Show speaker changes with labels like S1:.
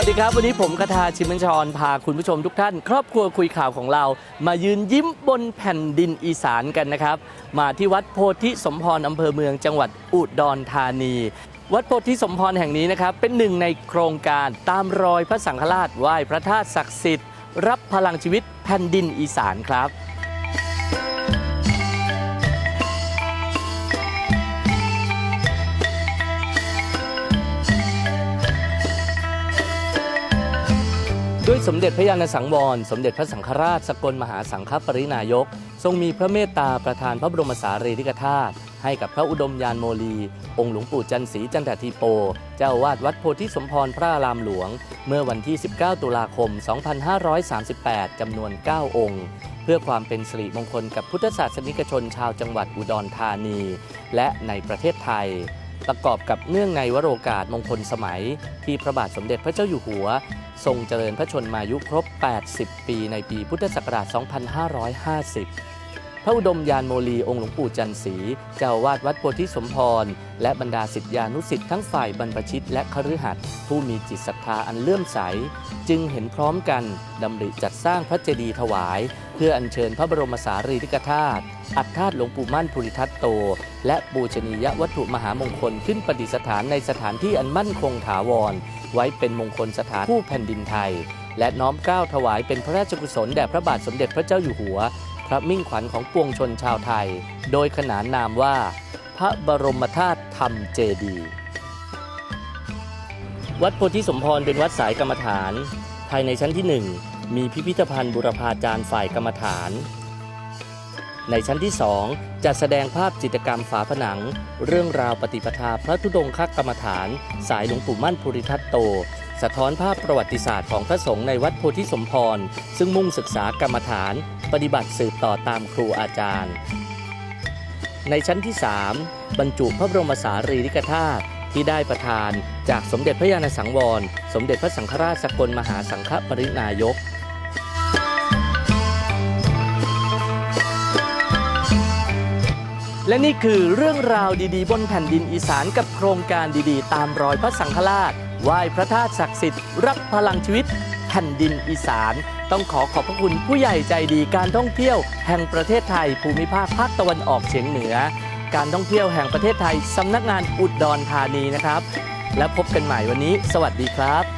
S1: ัสดีครับ วันนี้ผมกทาชิมันชรพาคุณผู้ชมทุกท่าน ครอบครัวคุยข่าวของเรา มายืนยิ้มบนแผ่นดินอีสานกันนะครับ มาที่วัดโพธิสมพรอำเภอเมืองจังหวัดอุดรธานี วัดโพธิสมพรแห่งนี้นะครับ เป็นหนึ่งในโครงการตามรอยพระสังฆราชไหว้พระธาตุศักดิ์สิทธิ์ รับพลังชีวิตแผ่นดินอีสานครับ สมเด็จพระยาณสังวร สมเด็จพระสังฆราชสกลมหาสังฆปรินายก ทรงมีพระเมตตาประทานพระบรมสารีริกธาตุให้กับพระอุดมยานโมลี องค์หลวงปู่จันสีจันททีโป เจ้าอาวาดวัดโพธิสมพรพระอารามหลวง เมื่อวันที่ 19 ตุลาคม 2538 จำนวน 9 องค์ เพื่อความเป็นสิริมงคลกับพุทธศาสนิกชนชาวจังหวัดอุดรธานี และในประเทศไทย ประกอบกับเนื่องในวโรกาสมงคลสมัย ที่พระบาทสมเด็จพระเจ้าอยู่หัว ทรงเจริญพระชนมายุครบ 80 ปีในปีพุทธศักราช 2550 ระอุดมยานโมลีองค์หลวงปู่จันสีเจ้าวาดวัดโพธิสมพร และบรรดาศิษยานุศิษย์ทั้งฝ่ายบรรพชิตและคฤหัสถ์ผู้มีจิตศรัทธาอันเลื่อมใส จึงเห็นพร้อมกันดำริจัดสร้างพระเจดีย์ถวาย เพื่ออัญเชิญพระบรมสารีริกธาตุอัฐธาตุหลวงปู่มั่นภูริทัตโต และปูชนียวัตถุมหามงคลขึ้นประดิษฐานในสถานที่อันมั่นคงถาวร ไว้เป็นมงคลสถานผู้แผ่นดินไทย และน้อมก้าวถวายเป็นพระราชกุศลแด่พระบาทสมเด็จพระเจ้าอยู่หัว พระมิ่งขวัญของปวงชนชาวไทย โดยขนานนามว่า พระบรมธาตุธรรมเจดีย์วัดโพธิสมพรเป็นวัดสายกรรมฐาน ภายในชั้นที่ 1 มีพิพิธภัณฑ์บุรพาจารย์ฝ่ายกรรมฐาน ในชั้นที่ 2 จัดแสดงภาพจิตรกรรมฝาผนัง เรื่องราวปฏิปทาพระธุดงคกรรมฐาน สายหลวงปู่มั่นภูริทัตโต สะท้อนภาพประวัติศาสตร์ของพระสงฆ์ในวัดโพธิสมพร ซึ่งมุ่งศึกษากรรมฐาน ปฏิบัติสืบต่อตามครูอาจารย์ ในชั้นที่ 3 บรรจุพระบรมสารีริกธาตุที่ได้ประทานจากสมเด็จพระยาณสังวร สมเด็จพระสังฆราชสกลมหาสังฆปรินายกและนี่คือเรื่องราวดีๆ บนแผ่นดินอีสานกับโครงการดีๆ ตามรอยพระสังฆราช ไหว้พระธาตุศักดิ์สิทธิ์รับพลังชีวิตแผ่นดินอีสาน ต้องขอขอบพระคุณผู้ใหญ่ใจดีการท่องเที่ยวแห่งประเทศไทยภูมิภาคภาคตะวันออกเฉียงเหนือ การท่องเที่ยวแห่งประเทศไทยสำนักงานอุดรธานีนะครับ และพบกันใหม่วันนี้ สวัสดีครับ